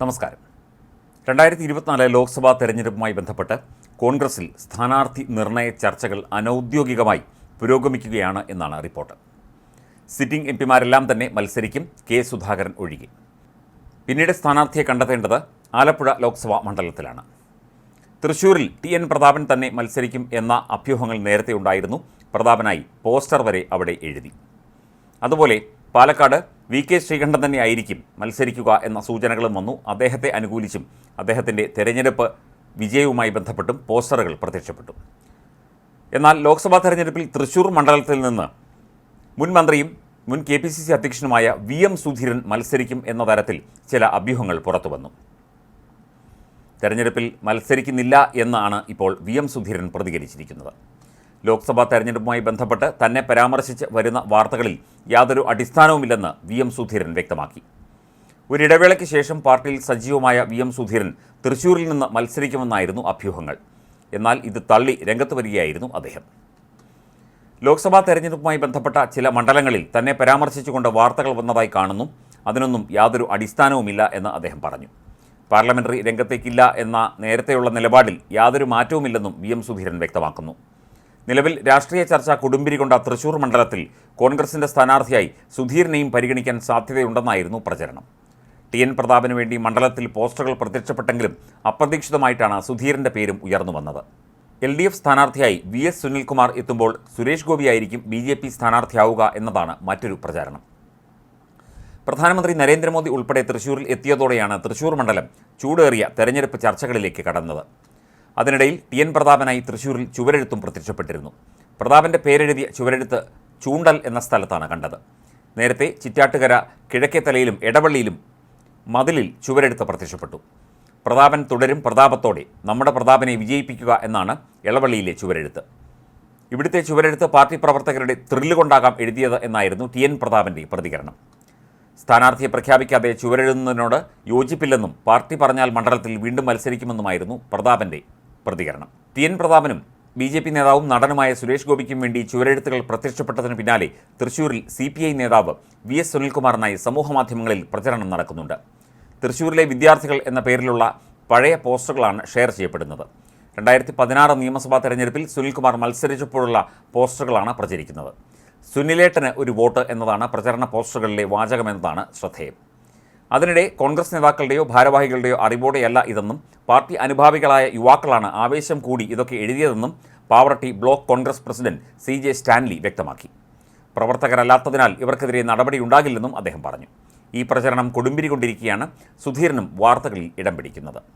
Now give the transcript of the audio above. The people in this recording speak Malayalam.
നമസ്കാരം. രണ്ടായിരത്തി ഇരുപത്തിനാല് ലോക്സഭാ തെരഞ്ഞെടുപ്പുമായി ബന്ധപ്പെട്ട് കോൺഗ്രസിൽ സ്ഥാനാർത്ഥി നിർണയ ചർച്ചകൾ അനൗദ്യോഗികമായി പുരോഗമിക്കുകയാണ് എന്നാണ് റിപ്പോർട്ട്. സിറ്റിംഗ് എം പിമാരെല്ലാം തന്നെ മത്സരിക്കും. കെ സുധാകരൻ ഒഴികെ. പിന്നീട് സ്ഥാനാർത്ഥിയെ കണ്ടെത്തേണ്ടത് ആലപ്പുഴ ലോക്സഭാ മണ്ഡലത്തിലാണ്. തൃശൂരിൽ ടി എൻ പ്രതാപൻ തന്നെ മത്സരിക്കും എന്ന അഭ്യൂഹങ്ങൾ നേരത്തെ ഉണ്ടായിരുന്നു. പ്രതാപനായി പോസ്റ്റർ വരെ അവിടെ എഴുതി. അതുപോലെ പാലക്കാട് വി കെ ശ്രീകണ്ഠൻ തന്നെ ആയിരിക്കും മത്സരിക്കുക എന്ന സൂചനകളും വന്നു. അദ്ദേഹത്തെ അനുകൂലിച്ചും അദ്ദേഹത്തിന്റെ തെരഞ്ഞെടുപ്പ് വിജയവുമായി ബന്ധപ്പെട്ടും പോസ്റ്ററുകൾ പ്രത്യക്ഷപ്പെട്ടു. എന്നാൽ ലോക്സഭാ തെരഞ്ഞെടുപ്പിൽ തൃശൂർ മണ്ഡലത്തിൽ നിന്ന് മുൻ മന്ത്രിയും മുൻ കെ പി സി സി അധ്യക്ഷനുമായ വി എം സുധീരൻ മത്സരിക്കും എന്ന തരത്തിൽ ചില അഭ്യൂഹങ്ങൾ പുറത്തു വന്നു തെരഞ്ഞെടുപ്പിൽ മത്സരിക്കുന്നില്ല എന്നാണ് ഇപ്പോൾ വി എം സുധീരൻ പ്രതികരിച്ചിരിക്കുന്നത്. ലോക്സഭാ തെരഞ്ഞെടുപ്പുമായി ബന്ധപ്പെട്ട് തന്നെ പരാമർശിച്ച് വരുന്ന വാർത്തകളിൽ യാതൊരു അടിസ്ഥാനവുമില്ലെന്ന് വി എം സുധീരൻ വ്യക്തമാക്കി. ഒരിടവേളയ്ക്ക് ശേഷം പാർട്ടിയിൽ സജീവമായ വി എം സുധീരൻ തൃശൂരിൽ നിന്ന് മത്സരിക്കുമെന്നായിരുന്നു അഭ്യൂഹങ്ങൾ. എന്നാൽ ഇത് തള്ളി രംഗത്ത് വരികയായിരുന്നു അദ്ദേഹം. ലോക്സഭാ തെരഞ്ഞെടുപ്പുമായി ബന്ധപ്പെട്ട ചില മണ്ഡലങ്ങളിൽ തന്നെ പരാമർശിച്ചുകൊണ്ട് വാർത്തകൾ വന്നതായി കാണുന്നു. അതിനൊന്നും യാതൊരു അടിസ്ഥാനവുമില്ല എന്ന് അദ്ദേഹം പറഞ്ഞു. പാർലമെന്ററി രംഗത്തേക്കില്ല എന്ന നേരത്തെയുള്ള നിലപാടിൽ യാതൊരു മാറ്റവുമില്ലെന്നും വി എം സുധീരൻ വ്യക്തമാക്കുന്നു. നിലവിൽ രാഷ്ട്രീയ ചർച്ച കൊണ്ട തൃശൂർ മണ്ഡലത്തിൽ കോൺഗ്രസിന്റെ സ്ഥാനാർത്ഥിയായി സുധീരനെയും പരിഗണിക്കാൻ സാധ്യതയുണ്ടെന്നായിരുന്നു പ്രചരണം. ടി എൻ പ്രതാപിന് വേണ്ടി മണ്ഡലത്തിൽ പോസ്റ്ററുകൾ പ്രത്യക്ഷപ്പെട്ടെങ്കിലും അപ്രതീക്ഷിതമായിട്ടാണ് സുധീരന്റെ പേരും ഉയർന്നു വന്നത്. എൽ ഡി എഫ് സ്ഥാനാർത്ഥിയായി വി എസ് സുനിൽകുമാർ എത്തുമ്പോൾ സുരേഷ് ഗോപിയായിരിക്കും ബി ജെ പി സ്ഥാനാർത്ഥിയാവുക എന്നതാണ് മറ്റൊരു പ്രചാരണം. പ്രധാനമന്ത്രി നരേന്ദ്രമോദി ഉൾപ്പെടെ തൃശൂരിൽ എത്തിയതോടെയാണ് തൃശൂർ മണ്ഡലം ചൂടേറിയ തെരഞ്ഞെടുപ്പ് ചർച്ചകളിലേക്ക് കടന്നത്. അതിനിടയിൽ ടി എൻ പ്രതാപനായി തൃശൂരിൽ ചുവരെഴുത്തും പ്രത്യക്ഷപ്പെട്ടിരുന്നു. പ്രതാപന്റെ പേരെഴുതിയ ചുവരെഴുത്ത് ചൂണ്ടൽ എന്ന സ്ഥലത്താണ് കണ്ടത്. നേരത്തെ ചിറ്റാട്ടുകര കിഴക്കേത്തലയിലും എടവള്ളിയിലും മതിലിൽ ചുവരെഴുത്ത് പ്രത്യക്ഷപ്പെട്ടു. പ്രതാപൻ തുടരും പ്രതാപത്തോടെ നമ്മുടെ പ്രതാപനെ വിജയിപ്പിക്കുക എന്നാണ് ഇളവള്ളിയിലെ ചുവരെഴുത്ത്. ഇവിടുത്തെ ചുവരെഴുത്ത് പാർട്ടി പ്രവർത്തകരുടെ ത്രില്ലുകൊണ്ടാകാം എഴുതിയത് എന്നായിരുന്നു ടി എൻ പ്രതാപന്റെ പ്രതികരണം. സ്ഥാനാർത്ഥിയെ പ്രഖ്യാപിക്കാതെ ചുവരെഴുതുന്നതിനോട് യോജിപ്പില്ലെന്നും പാർട്ടി പറഞ്ഞാൽ മണ്ഡലത്തിൽ വീണ്ടും മത്സരിക്കുമെന്നുമായിരുന്നു പ്രതാപന്റെ പ്രതികരണം. ടി എൻ പ്രതാപനും ബി ജെ പി നേതാവും നടനുമായ സുരേഷ് ഗോപിക്കും വേണ്ടി ചുവരെഴുത്തുകൾ പ്രത്യക്ഷപ്പെട്ടതിന് പിന്നാലെ തൃശൂരിൽ സി പി ഐ നേതാവ് വി എസ് സുനിൽകുമാറിനായി സമൂഹമാധ്യമങ്ങളിൽ പ്രചരണം നടക്കുന്നുണ്ട്. തൃശൂരിലെ വിദ്യാർത്ഥികൾ എന്ന പേരിലുള്ള പഴയ പോസ്റ്ററുകളാണ് ഷെയർ ചെയ്യപ്പെടുന്നത്. രണ്ടായിരത്തി പതിനാറ് നിയമസഭാ തെരഞ്ഞെടുപ്പിൽ സുനിൽകുമാർ മത്സരിച്ചപ്പോഴുള്ള പോസ്റ്ററുകളാണ് പ്രചരിക്കുന്നത്. സുനിലേട്ടന് ഒരു വോട്ട് എന്നതാണ് പ്രചരണ പോസ്റ്ററുകളിലെ വാചകമെന്നതാണ് ശ്രദ്ധേയം. അതിനിടെ കോൺഗ്രസ് നേതാക്കളുടെയോ ഭാരവാഹികളുടെയോ അറിവോടെയല്ല ഇതെന്നും പാർട്ടി അനുഭാവികളായ യുവാക്കളാണ് ആവേശം കൂടി ഇതൊക്കെ എഴുതിയതെന്നും Pavaratty block congress president C J Stanley വ്യക്തമാക്കി. പ്രവർത്തകരല്ലാത്തതിനാൽ ഇവർക്കെതിരെ നടപടിയുണ്ടാകില്ലെന്നും അദ്ദേഹം പറഞ്ഞു. ഈ പ്രചരണം കൊടുമ്പിരി കൊണ്ടിരിക്കുകയാണ് സുധീരനും വാർത്തകളിൽ ഇടം പിടിക്കുന്നത്.